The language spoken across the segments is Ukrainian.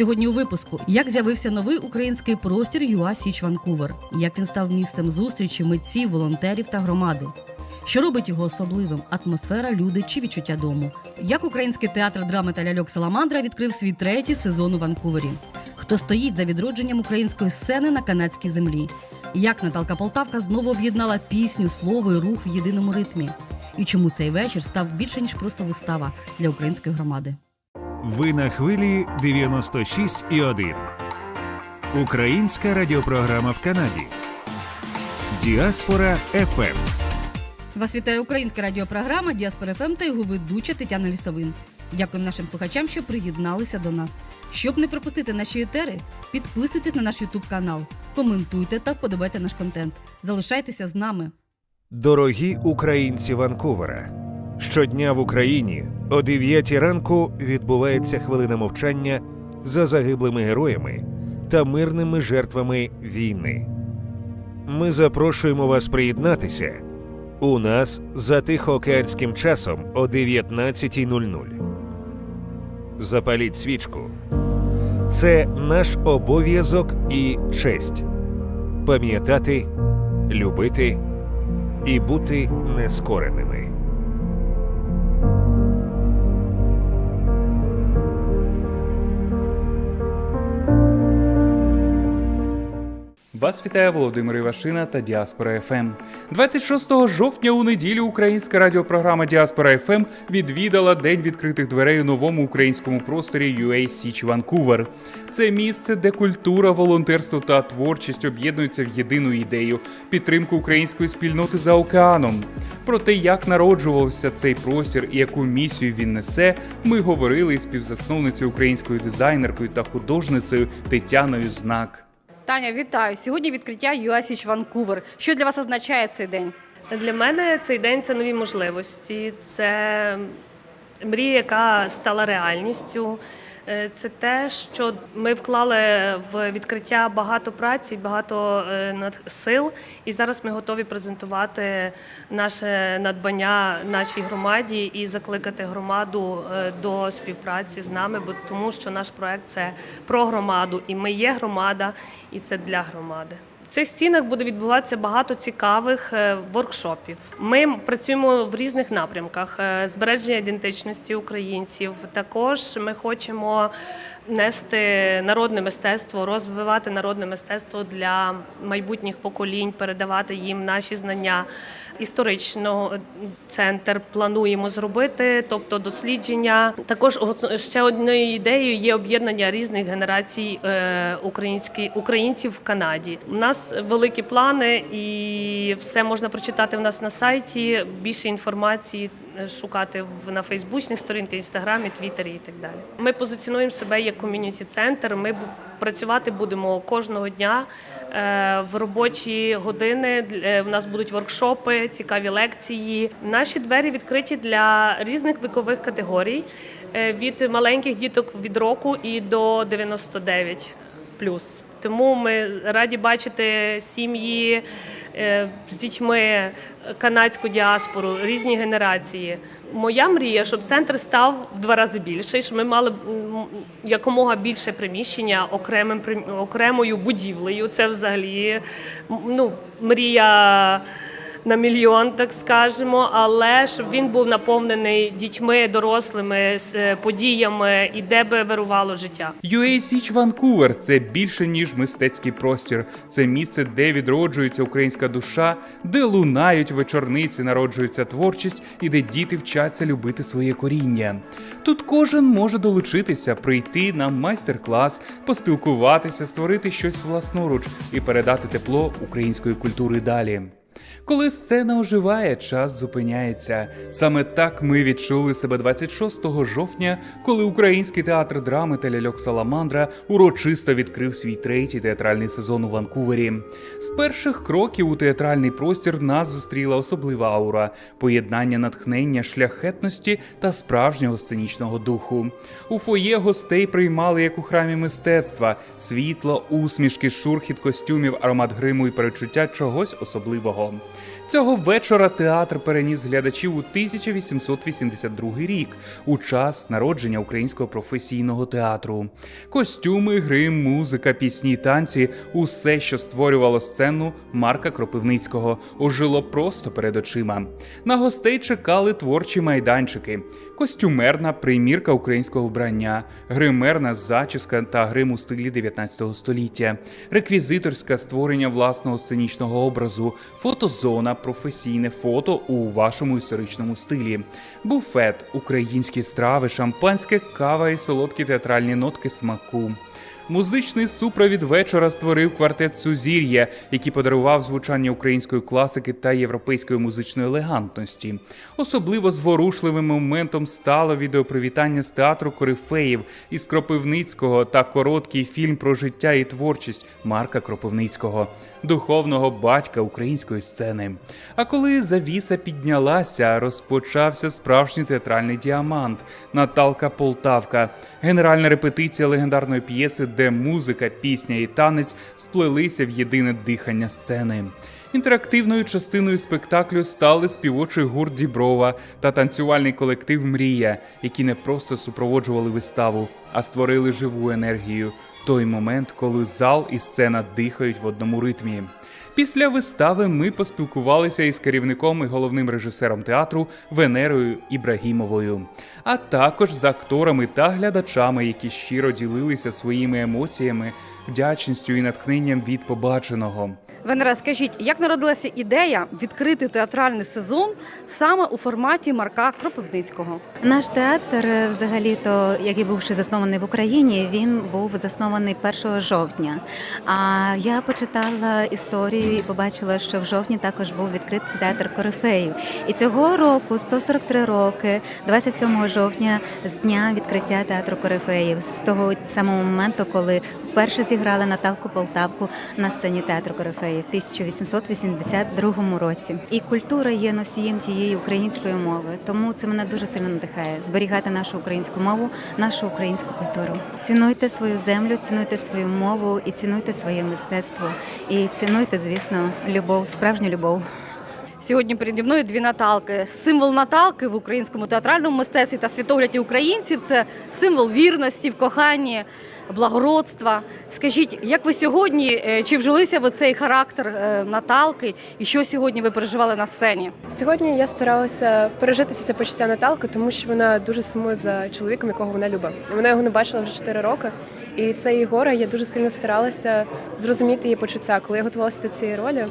Сьогодні у випуску як з'явився новий український простір ЮА Січ Ванкувер, як він став місцем зустрічі митців, волонтерів та громади. Що робить його особливим? Атмосфера, люди чи відчуття дому? Як український театр драми та ляльок Саламандра відкрив свій третій сезон у Ванкувері? Хто стоїть за відродженням української сцени на канадській землі? Як Наталка Полтавка знову об'єднала пісню, слово і рух в єдиному ритмі? І чому цей вечір став більше ніж просто вистава для української громади? Ви на хвилі 96,1. Українська радіопрограма в Канаді. Діаспора Ем. FM. Вас вітає українська радіопрограма Діаспора ФМ та його ведуча Тетяна Лісовин. Дякуємо нашим слухачам, що приєдналися до нас. Щоб не пропустити наші етери, підписуйтесь на наш Ютуб канал, коментуйте та вподобайте наш контент. Залишайтеся з нами. Дорогі українці Ванкувера. Щодня в Україні о 9 ранку відбувається хвилина мовчання за загиблими героями та мирними жертвами війни. Ми запрошуємо вас приєднатися. У нас за тихоокеанським часом о 19.00. Запаліть свічку. Це наш обов'язок і честь пам'ятати, любити і бути нескореними. Вас вітає Володимир Івашина та Діаспора ФМ. 26 жовтня у неділю українська радіопрограма Діаспора ФМ відвідала День відкритих дверей у новому українському просторі UA Січ Ванкувер. Це місце, де культура, волонтерство та творчість об'єднуються в єдину ідею підтримку української спільноти за океаном. Про те, як народжувався цей простір і яку місію він несе, ми говорили із співзасновницею українською дизайнеркою та художницею Тетяною Знак. Таня, вітаю! Сьогодні відкриття USH Ванкувер. Що для вас означає цей день? Для мене цей день це нові можливості, це мрія, яка стала реальністю. Е, Це те, що ми вклали в відкриття багато праці, багато е, сил, і зараз ми готові презентувати наше надбання нашій громаді і закликати громаду е, до співпраці з нами, бо тому що наш проект це про громаду, і ми є громада, і це для громади. Цих стінах буде відбуватися багато цікавих е, воркшопів. Ми працюємо в різних напрямках: е, збереження ідентичності українців. Також ми хочемо нести народне мистецтво, розвивати народне мистецтво для майбутніх поколінь, передавати їм наші знання. Історично центр плануємо зробити, тобто дослідження. Також ще однією ідеєю є об'єднання різних генерацій е, українців в Канаді. У нас великі плани, і все можна прочитати в нас на сайті. Більше інформації шукати в на фейсбучних сторінках, інстаграмі, твіттері і так далі. Ми позиціонуємо себе як ком'юніті центр. Ми працювати будемо кожного дня е, в робочі години. Дл- е, нас будуть воркшопи, цікаві лекції. Наші двері відкриті для різних вікових категорій е, від маленьких діток від року і до 99 плюс. Тому ми раді бачити сім'ї е, з дітьми, канадську діаспору, різні генерації. Моя мрія, щоб центр став в два рази більший, щоб ми мали якомога більше приміщення окремим окремою будівлею. Це взагалі ну, мрія на мільйон, так скажемо, але щоб він був наповнений дітьми, дорослими, е, подіями і де би вирувало життя. UA Січ Ванкувер це більше ніж мистецький простір. Це місце, де відроджується українська душа, де лунають вечорниці, народжується творчість і де діти вчаться любити своє коріння. Тут кожен може долучитися, прийти на майстер-клас, поспілкуватися, створити щось власноруч і передати тепло української культури далі. Коли сцена оживає, час зупиняється. Саме так ми відчули себе 26 жовтня, коли український театр драми та ляльок Саламандра урочисто відкрив свій третій театральний сезон у Ванкувері. З перших кроків у театральний простір нас зустріла особлива аура, поєднання натхнення, шляхетності та справжнього сценічного духу. У фоє гостей приймали як у храмі мистецтва: світло, усмішки, шурхіт костюмів, аромат гриму і перечуття чогось особливого. Цього вечора театр переніс глядачів у 1882 рік, у час народження українського професійного театру. Костюми, грим, музика, пісні, танці усе, що створювало сцену Марка Кропивницького, ожило просто перед очима. На гостей чекали творчі майданчики. Костюмерна примірка українського вбрання, гримерна зачіска та грим у стилі 19 століття, реквізиторське створення власного сценічного образу, фотозона, професійне фото у вашому історичному стилі, буфет, українські страви, шампанське, кава і солодкі театральні нотки смаку. Музичний супровід вечора створив квартет Сузір'я, який подарував звучання української класики та європейської музичної елегантності. Особливо зворушливим моментом стало відеопривітання з театру Корифеїв із Кропивницького та короткий фільм про життя і творчість Марка Кропивницького, духовного батька української сцени. А коли завіса піднялася, розпочався справжній театральний діамант Наталка Полтавка, генеральна репетиція легендарної п'єси, де музика, пісня і танець сплелися в єдине дихання сцени. Інтерактивною частиною спектаклю стали співочий гурт Діброва та танцювальний колектив Мрія, які не просто супроводжували виставу, а створили живу енергію. Той момент, коли зал і сцена дихають в одному ритмі. Після вистави ми поспілкувалися із керівником і головним режисером театру Венерою Ібрагімовою, а також з акторами та глядачами, які щиро ділилися своїми емоціями, вдячністю і натхненням від побаченого. Венера, скажіть, як народилася ідея відкрити театральний сезон саме у форматі Марка Кропивницького? Наш театр, взагалі-то, який був ще заснований в Україні, він був заснований 1 жовтня. А я почитала історію і побачила, що в жовтні також був відкритий театр Корифеїв. І цього року, 143 роки, 27 жовтня, з дня відкриття театру Корифеїв, з того самого моменту, коли вперше зіграли Наталку Полтавку на сцені театру Корифеїв в 1882 році. І культура є носієм тієї української мови, тому це мене дуже сильно надихає зберігати нашу українську мову, нашу українську культуру. Цінуйте свою землю, цінуйте свою мову і цінуйте своє мистецтво. І цінуйте, звісно, любов, справжню любов. Сьогодні переді мною дві Наталки. Символ Наталки в українському театральному мистецтві та світогляді українців це символ вірності в коханні, благородства. Скажіть, як ви сьогодні е, чи вжилися ви цей характер е, Наталки, і що сьогодні ви переживали на сцені? Сьогодні я старалася пережити всі почуття Наталки, тому що вона дуже сумує за чоловіком, якого вона любить. Вона його не бачила вже 4 роки. І це її горе. Я дуже сильно старалася зрозуміти її почуття. Коли я готувалася до цієї ролі,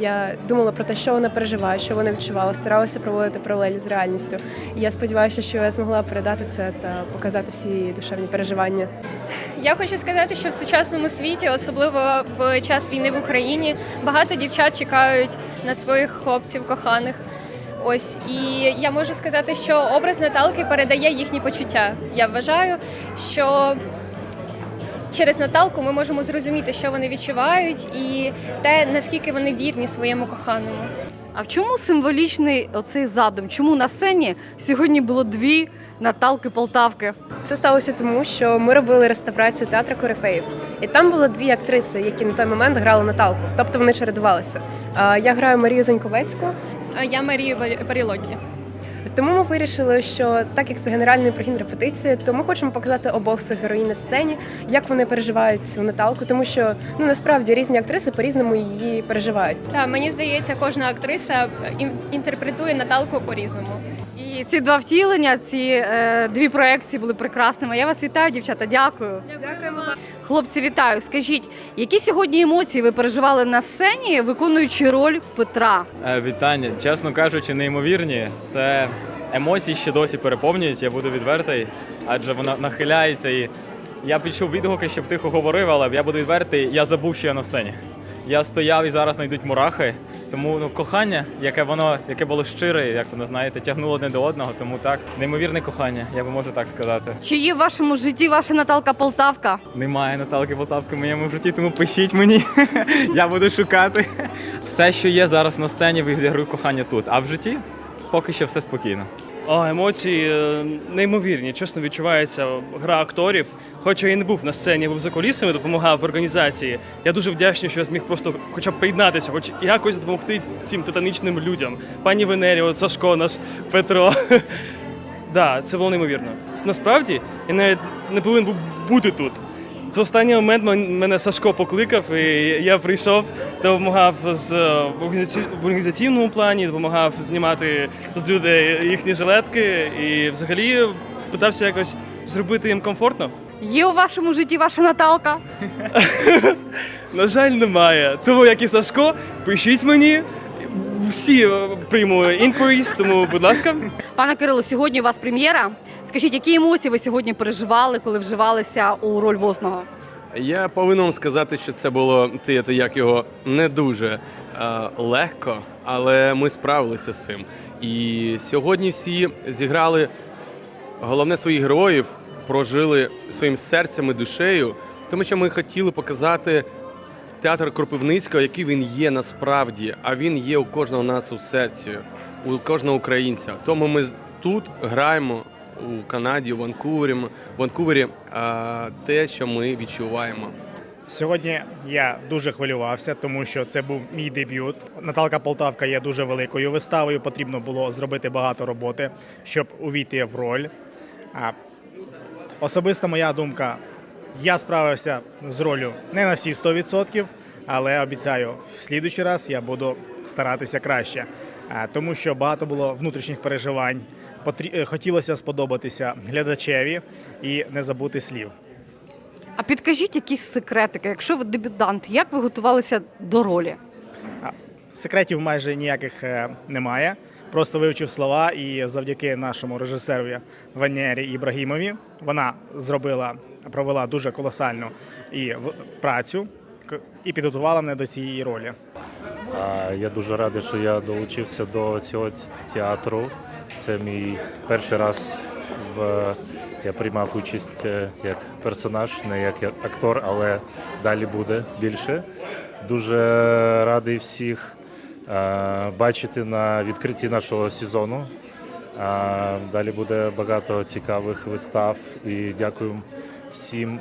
я думала про те, що вона переживає, що вона відчувала, старалася проводити паралелі з реальністю. І я сподіваюся, що я змогла передати це та показати всі її душевні переживання. Я хочу сказати, що в сучасному світі, особливо в час війни в Україні, багато дівчат чекають на своїх хлопців коханих. Ось і я можу сказати, що образ Наталки передає їхні почуття. Я вважаю, що через Наталку ми можемо зрозуміти, що вони відчувають, і те, наскільки вони вірні своєму коханому. А в чому символічний оцей задум? Чому на сцені сьогодні було дві Наталки Полтавки? Це сталося тому, що ми робили реставрацію театру Корифеїв. І там було дві актриси, які на той момент грали Наталку. Тобто вони чередувалися. Я граю Марію Заньковецьку, А Я Марія Барілотті. Тому ми вирішили, що так як це генеральний прогін репетиції, то ми хочемо показати обох цих героїв на сцені, як вони переживають цю Наталку, тому що ну насправді різні актриси по-різному її переживають. Так, мені здається, кожна актриса ін- інтерпретує Наталку по-різному. І ці два втілення, ці е, дві проекції були прекрасними. Я вас вітаю, дівчата. Дякую. Дякуємо. Хлопці, вітаю. Скажіть, які сьогодні емоції ви переживали на сцені, виконуючи роль Петра? Е, Вітання. Чесно кажучи, неймовірні. Це емоції ще досі переповнюють, я буду відвертий, адже вона нахиляється і я підчув відгуки, щоб тихо говорив, але я буду відвертий, я забув, що я на сцені. Я стояв і зараз знайдуть мурахи. Тому ну кохання, яке воно, яке було щире, як воно знаєте, тягнуло одне до одного. Тому так, неймовірне кохання, я би можу так сказати. Чи є в вашому житті ваша Наталка Полтавка? Немає Наталки Полтавки в моєму житті, тому пишіть мені. Я буду шукати. Все, що є зараз на сцені, відіграю кохання тут. А в житті поки що все спокійно. О, емоції е, неймовірні. Чесно відчувається гра акторів. Хоча я і не був на сцені, був за кулісами, допомагав в організації. Я дуже вдячний, що я зміг просто хоча б приєднатися, хоч якось допомогти цим титанічним людям. Пані Венері, Сашко, наш Петро. Да, це було неймовірно. Насправді я навіть не повинен був бути тут. Це останній момент мене Сашко покликав, і я прийшов, допомагав з е, в організаційному плані, допомагав знімати з людей їхні жилетки і взагалі питався якось зробити їм комфортно. Є у вашому житті ваша Наталка? На жаль, немає. Тому як і Сашко, пишіть мені. Всі е, прийму inquiries, тому, будь ласка. Пане Кирило, сьогодні у вас прем'єра. Скажіть, які емоції ви сьогодні переживали, коли вживалися у роль возного? Я повинен вам сказати, що це було ти, як його не дуже е, легко, але ми справилися з цим. І сьогодні всі зіграли головне своїх героїв, прожили своїм серцем і душею, тому що ми хотіли показати театр Кропивницького, який він є насправді, а він є у кожного нас у серці, у кожного українця. Тому ми тут граємо у Канаді, у Ванкувері, Ванкувері те, що ми відчуваємо. Сьогодні я дуже хвилювався, тому що це був мій дебют. Наталка Полтавка є дуже великою виставою. Потрібно було зробити багато роботи, щоб увійти в роль. Особиста моя думка, я справився з ролью не на всі 100%, але обіцяю, в слідуючий раз я буду старатися краще, тому що багато було внутрішніх переживань. Е, Хотілося сподобатися глядачеві і не забути слів. А підкажіть якісь секретики, якщо ви дебютант, як ви готувалися до ролі? Секретів майже ніяких е, немає. Просто вивчив слова, і завдяки нашому режисерові Ванері Ібрагімові вона зробила, провела дуже колосальну і працю і підготувала мене до цієї ролі. А, Я дуже радий, що я долучився до цього театру. Це мій перший раз в я приймав участь е, як персонаж, не як актор, але далі буде більше. Дуже радий всіх бачити на відкритті нашого сезону. Далі буде багато цікавих вистав і дякую всім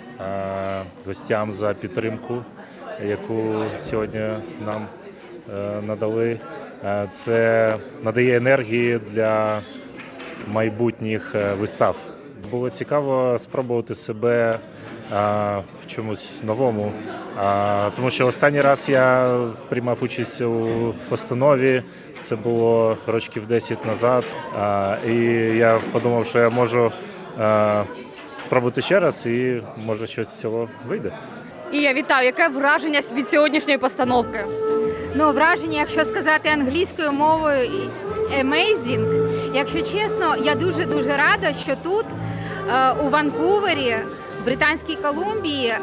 гостям за підтримку, яку сьогодні нам надали. Е, Це надає енергії для майбутніх е, вистав. Було цікаво спробувати себе е, в чомусь новому, Е, тому що останній раз я приймав участь у постанові. Це було років 10 назад. Е, І я подумав, що я можу е, спробувати ще раз, і може щось з цього вийде. І я вітаю, яке враження від сьогоднішньої постановки? Ну, враження, якщо сказати англійською мовою, amazing. Якщо чесно, я дуже дуже рада, що тут е, у Ванкувері, в Британській Колумбії, е,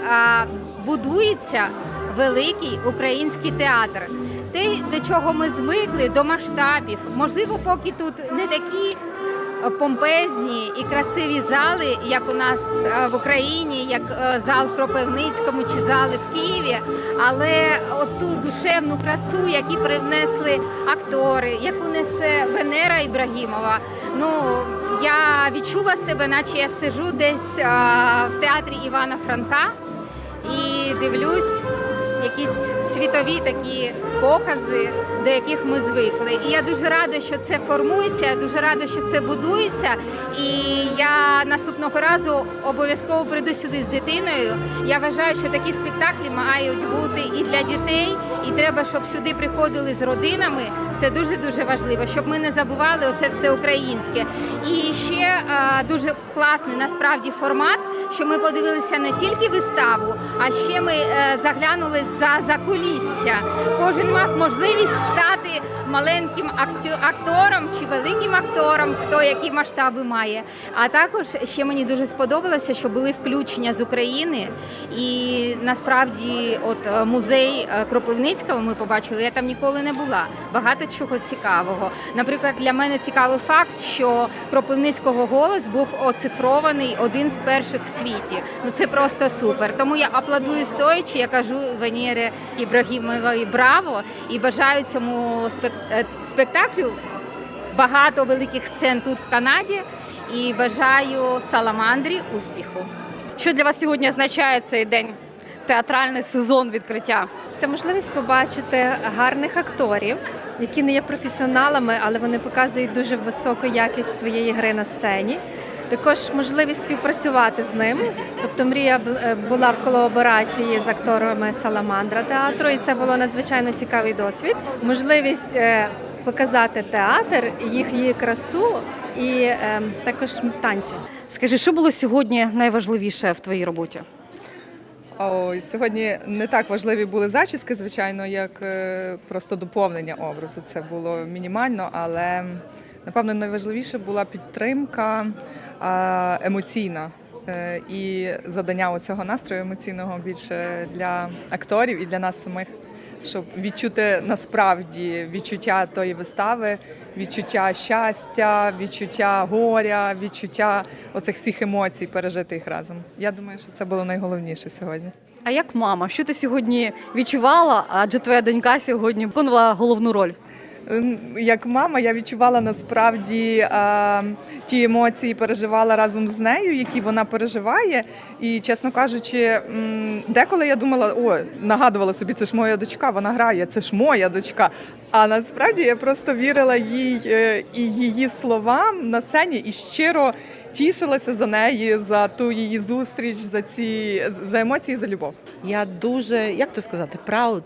будується великий український театр. Те, до чого ми звикли, до масштабів. Можливо, поки тут не такі помпезні і красиві зали, як у нас е, в Україні, як е, зал в Кропивницькому чи зали в Києві. Але оту душевну красу, які привнесли актори, яку несе Венера Ібрагімова. Ну я відчула себе, наче я сижу десь е, в театрі Івана Франка і дивлюсь якісь світові такі покази, до яких ми звикли. І я дуже рада, що це формується, дуже рада, що це будується. І я наступного разу обов'язково прийду сюди з дитиною. Я вважаю, що такі спектаклі мають бути і для дітей, і треба, щоб сюди приходили з родинами. Це дуже дуже важливо, щоб ми не забували оце все українське. І ще а, дуже класний насправді формат, що ми подивилися не тільки виставу, а ще ми е, заглянули за закулісся. Кожен мав можливість стати маленьким актором чи великим актором, хто які масштаби має. А також ще мені дуже сподобалося, що були включення з України. І насправді, от е, музей е, Кропивницького ми побачили, я там ніколи не була. Багато чого цікавого. Наприклад, для мене цікавий факт, що Кропивницького голос був оцифрований один з перших в світі. Ну це просто супер. Тому я аплодую стоячи, я кажу Венєре Ібрагімовій браво і бажаю цьому е, спектаклю багато великих сцен тут в Канаді. І бажаю Саламандрі успіху. Що для вас сьогодні означає цей день? Театральний сезон відкриття. Це можливість побачити гарних акторів, які не є професіоналами, але вони показують дуже високу якість своєї гри на сцені. Також можливість співпрацювати з ними. Тобто мрія е, була в колаборації з акторами Саламандра театру, і це було надзвичайно цікавий досвід. Можливість е, показати театр, їх її красу і е, також танці. Скажи, що було сьогодні найважливіше в твоїй роботі? Ой, сьогодні не так важливі були зачіски, звичайно, як просто доповнення образу. Це було мінімально, але напевно найважливіше була підтримка емоційна е, і задання цього настрою емоційного більше для акторів і для нас самих, щоб відчути насправді відчуття тої вистави, відчуття щастя, відчуття горя, відчуття оцих всіх емоцій, пережити їх разом. Я думаю, що це було найголовніше сьогодні. А як мама, що ти сьогодні відчувала? Адже твоя донька сьогодні виконувала головну роль. Як мама, я відчувала насправді е, ті емоції, переживала разом з нею, які вона переживає. І, чесно кажучи, деколи я думала, о, нагадувала собі, це ж моя дочка, вона грає, це ж моя дочка. А насправді я просто вірила їй е, і її словам на сцені і щиро тішилася за неї, за ту її зустріч, за ці за емоції, за любов. Я дуже, як то сказати, прауд,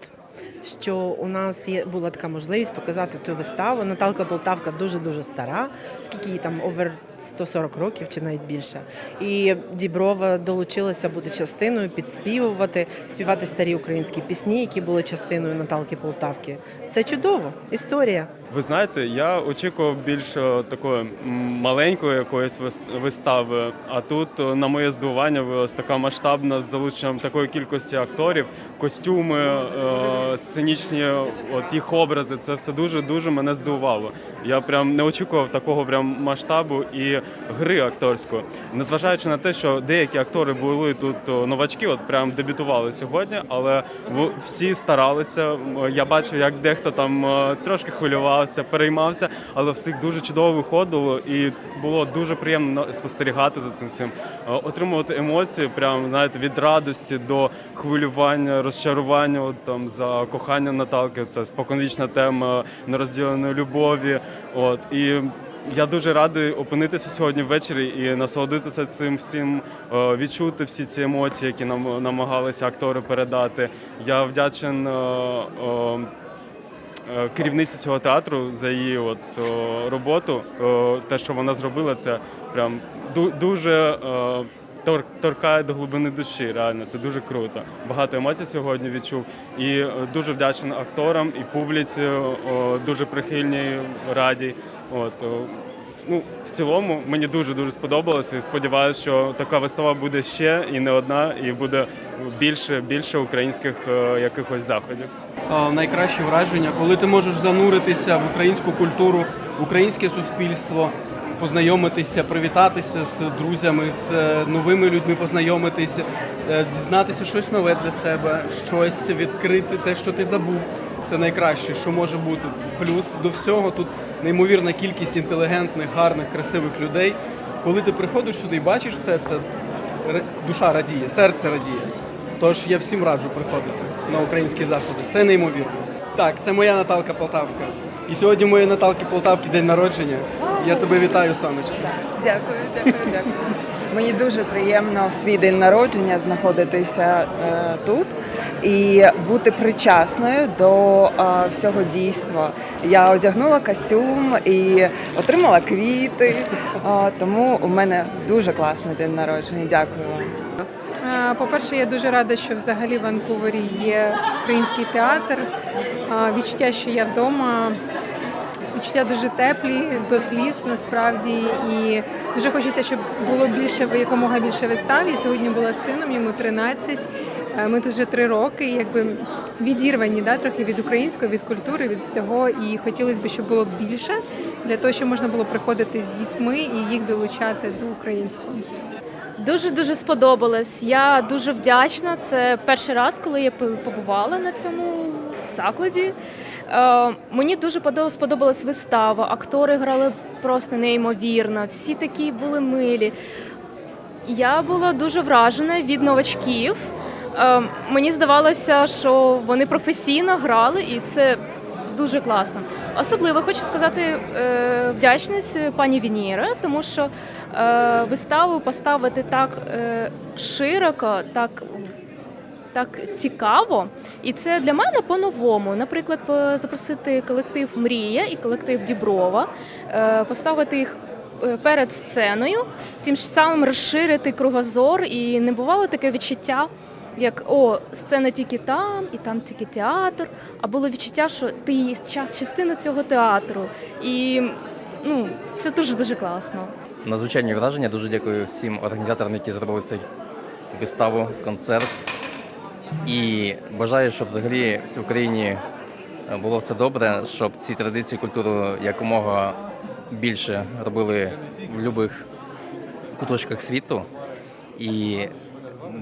що у нас є була така можливість показати цю виставу. Наталка Полтавка дуже дуже стара, скільки їй там овер 140 років чи навіть більше. І Діброва долучилася бути частиною, підспівувати, співати старі українські пісні, які були частиною Наталки Полтавки. Це чудово, історія. Ви знаєте, я очікував більш е, такої маленької якоїсь вис- вистави. А тут, е, на моє здивування, виявилась така масштабна з залученням такої кількості акторів, костюми, е, сценічні, от їх образи. Це все дуже дуже мене здивувало. Я прям не очікував такого прям масштабу і гри акторської. Незважаючи на те, що деякі актори були тут новачки, от прям дебютували сьогодні, але всі старалися. Я бачив, як дехто там е, трошки хвилювався, переймався, але в цих дуже чудово виходило, і було дуже приємно спостерігати за цим всім, Е, отримувати емоції, прям знаєте, від радості до хвилювання, розчарування, от, там за кохання Наталки. Це споконвічна тема нерозділеної любові. От і. Я дуже радий опинитися сьогодні ввечері і насолодитися цим всім, е, відчути всі ці емоції, які нам намагалися актори передати. Я вдячен е, керівниці цього театру за її от роботу. Те, що вона зробила, це прям ду- дуже е, тор- торкає до глибини душі. Реально, це дуже круто. Багато емоцій сьогодні відчув. І е, дуже вдячний акторам і публіці, дуже прихильній, раді. От ну в цілому мені дуже дуже сподобалося і сподіваюся, що така вистава буде ще і не одна, і буде більше більше українських е, якихось заходів. Найкраще враження, коли ти можеш зануритися в українську культуру, в українське суспільство, познайомитися, привітатися з друзями, з е, новими людьми, познайомитися, е, дізнатися щось нове для себе, щось відкрити, те, що ти забув. Це найкраще, що може бути. Плюс до всього тут неймовірна кількість інтелігентних, гарних, красивих людей. Коли ти приходиш сюди і бачиш все це, душа радіє, серце радіє. Тож я всім раджу приходити на українські заходи. Це неймовірно. Так, це моя Наталка Полтавка. І сьогодні моєї Наталки Полтавки день народження. Я тебе вітаю, сонечко. Дякую, дякую, дякую. Мені дуже приємно в свій день народження знаходитися е, тут і бути причасною до е, всього дійства. Я одягнула костюм і отримала квіти. Е, тому у мене дуже класний день народження. Дякую вам. По-перше, я дуже рада, що взагалі в Ванкувері є український театр. Відчуття, що я вдома. Відчуття дуже теплі, до сліз насправді. І дуже хочеться, щоб було більше якомога більше вистав. Я сьогодні була з сином, йому 13. Е, Ми тут вже три роки, якби відірвані да, трохи від української, від культури, від всього. І хотілося б, щоб було більше для того, щоб можна було приходити з дітьми і їх долучати до українського. Дуже дуже сподобалось. Я дуже вдячна. Це перший раз, коли я побувала на цьому закладі. Е, мені дуже подо- сподобалась вистава. Актори грали просто неймовірно, всі такі були милі. Я була дуже вражена від новачків. Е, мені здавалося, що вони професійно грали, і це дуже класно. Особливо хочу сказати е, вдячність пані Вініре, тому що е, виставу поставити так е, широко, так так цікаво, і це для мене по-новому. Наприклад, запросити колектив Мрія і колектив Діброва, поставити їх перед сценою, тим самим розширити кругозор, і не бувало таке відчуття. Як о, сцена тільки там, і там тільки театр. А було відчуття, що ти час частина цього театру. І ну, це дуже дуже класно. Надзвичайні враження. Дуже дякую всім організаторам, які зробили цей виставу, концерт. І бажаю, щоб взагалі в Україні було все добре, щоб ці традиції культуру якомога більше робили в будь-яких куточках світу. І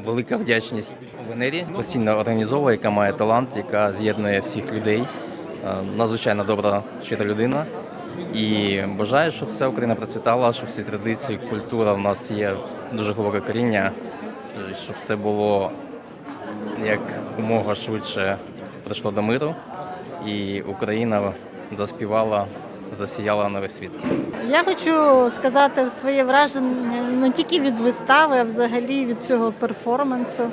велика вдячність Венері постійно організовує, яка має талант, яка з'єднує всіх людей. Е, Надзвичайно добра, щира людина. І бажаю, щоб вся Україна процвітала, щоб всі традиції, культура в нас є дуже глибоке коріння, щоб все було як умога швидше прийшло до миру, і Україна заспівала, засіяла весь світ. Я хочу сказати своє враження не тільки від вистави, а взагалі від цього перформансу.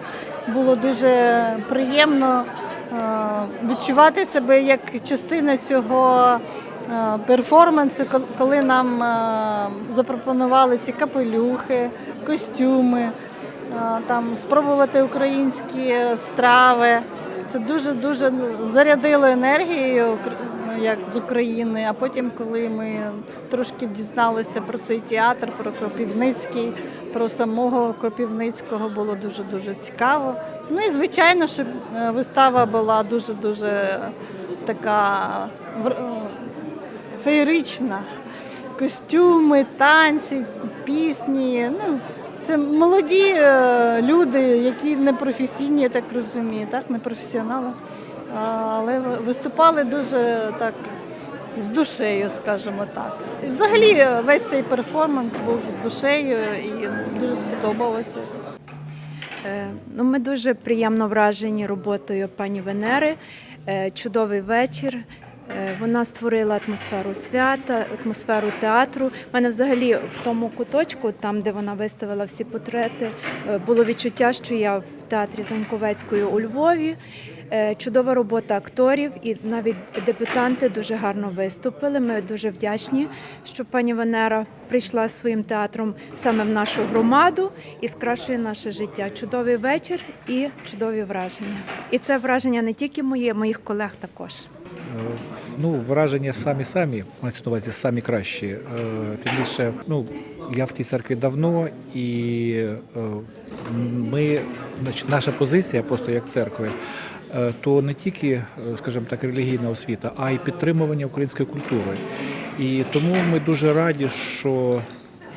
Було дуже приємно е, відчувати себе як частина цього е, перформансу, кол- коли нам е, запропонували ці капелюхи, костюми, там спробувати українські страви. Це дуже дуже зарядило енергією як з України. А потім, коли ми трошки дізналися про цей театр, про Кропівницький, про самого Кропівницького, було дуже дуже цікаво. Ну і звичайно, що е, вистава була дуже дуже така е, феєрична. Костюми, танці, пісні. Ну, це молоді е, люди, які не професійні, я так розумію, так, не професіонали. Але виступали дуже так з душею, скажімо так. І взагалі весь цей перформанс був з душею і дуже сподобалося. Е, Ну, ми дуже приємно вражені роботою пані Венери. Е, Чудовий вечір. Е, Вона створила атмосферу свята, атмосферу театру. У мене взагалі в тому куточку, там де вона виставила всі портрети, було відчуття, що я в театрі Заньковецької у Львові. Е, Чудова робота акторів і навіть дебютанти дуже гарно виступили. Ми дуже вдячні, що пані Венера прийшла зі своїм театром саме в нашу громаду і скрашує наше життя. Чудовий вечір і чудові враження. І це враження не тільки моє, моїх колег також. Ну, враження самі самі, мається на увазі самі кращі. Е, Тим більше, ну, я в тій церкві давно, і е, ми, наша позиція просто як церкви, е, то не тільки, е, скажімо так, релігійна освіта, а й підтримування української культури. І тому ми дуже раді, що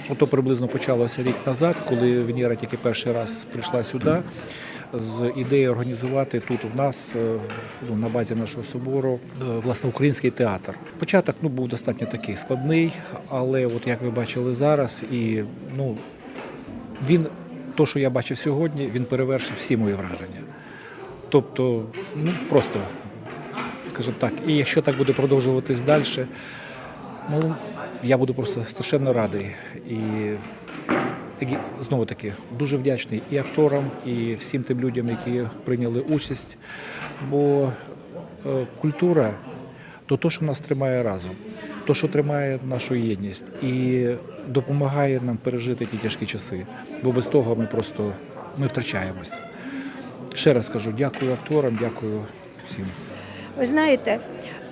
ото приблизно почалося рік назад, коли Венера тільки перший раз прийшла сюди з ідеєю організувати тут в нас е, ну, на базі нашого собору е, власне український театр. Початок ну був достатньо такий складний, але от як ви бачили зараз, і ну він то, що я бачив сьогодні, він перевершив всі мої враження. Тобто, ну просто, скажімо так, і якщо так буде продовжуватись далі, ну я буду просто страшенно радий. І знову таки дуже вдячний і акторам, і всім тим людям, які прийняли участь. Бо е, культура то те, що нас тримає разом, то, що тримає нашу єдність і допомагає нам пережити ті тяжкі часи. Бо без того ми просто ми втрачаємось. Ще раз кажу, дякую акторам, дякую всім. Ви знаєте,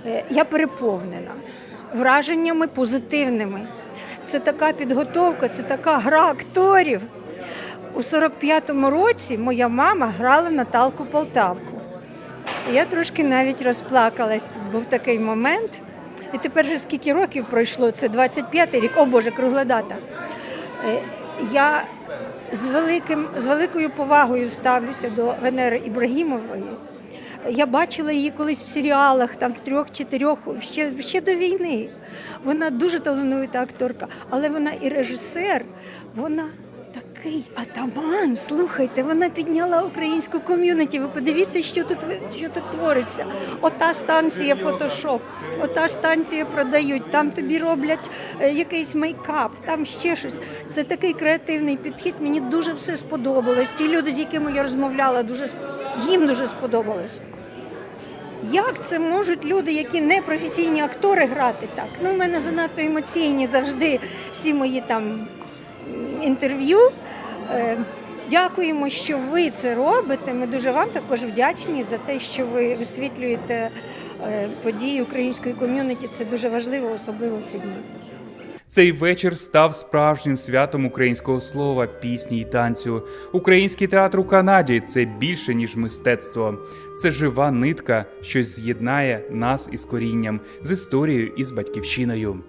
е, я переповнена враженнями позитивними. Це така підготовка, це така гра акторів. У 45-му році моя мама грала Наталку Полтавку. Я трошки навіть розплакалась. Був такий момент. І тепер вже скільки років пройшло, це 25-й рік, о Боже, кругла дата. Е, Я з, великим, з великою повагою ставлюся до Венери Ібрагімової. Я бачила її колись в серіалах, там в трьох-чотирьох, ще, ще до війни. Вона дуже талановита акторка, але вона і режисер, вона такий атаман. Слухайте, вона підняла українську ком'юніті. Ви подивіться, що тут що тут твориться. Ота станція фотошоп, ота станція продають, там тобі роблять е, якийсь мейкап, там ще щось. Це такий креативний підхід. Мені дуже все сподобалось. Ті люди, з якими я розмовляла, дуже їм дуже сподобалось. Як це можуть люди, які не професійні актори, грати так? Ну, у мене занадто емоційні завжди всі мої там інтерв'ю. Е, Дякуємо, що ви це робите. Ми дуже вам також вдячні за те, що ви висвітлюєте е, події української ком'юніті. Це дуже важливо, особливо в ці дні. Цей вечір став справжнім святом українського слова, пісні й танцю. Український театр у Канаді це більше ніж мистецтво. Це жива нитка, що з'єднає нас із корінням, з історією і з батьківщиною.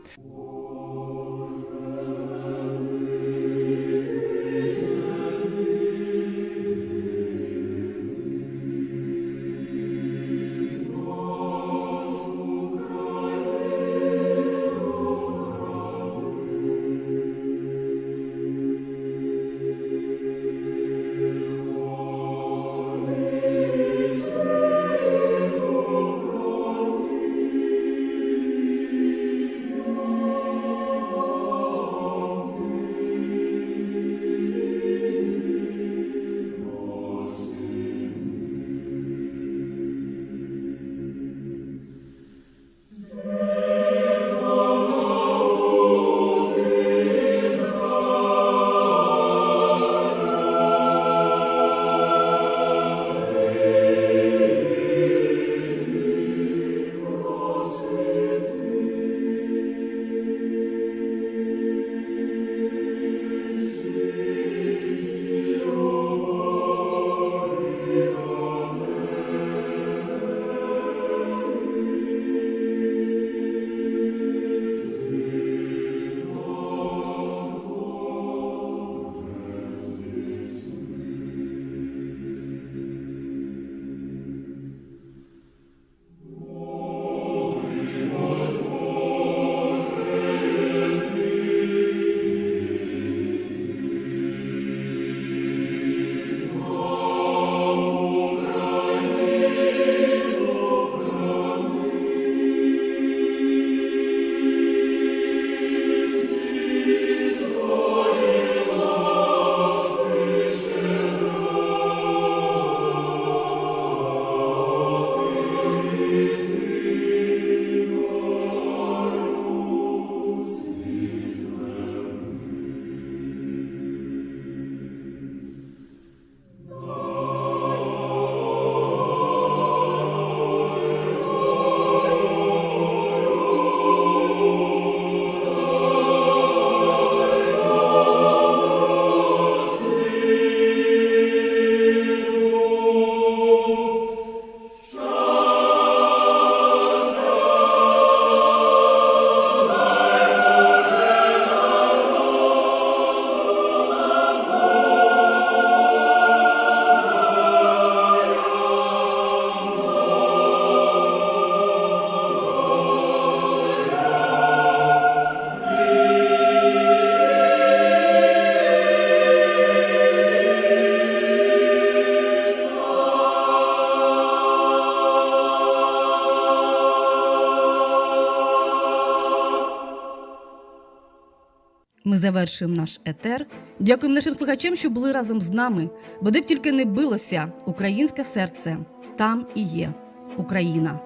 Ми завершуємо наш етер. Дякуємо нашим слухачам, що були разом з нами. Бо де б тільки не билося українське серце, там і є Україна.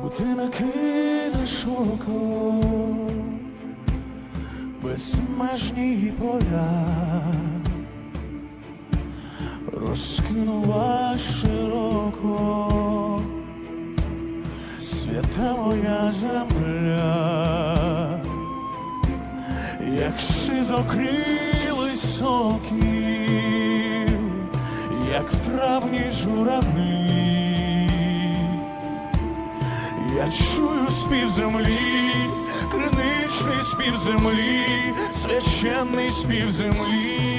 Куди накинеш око, безмежні поля, розкинула широко, свята моя земля, як сизокрилий сокіл, як в травні журавлі. Я чую спів землі, криничний спів землі, священний спів землі.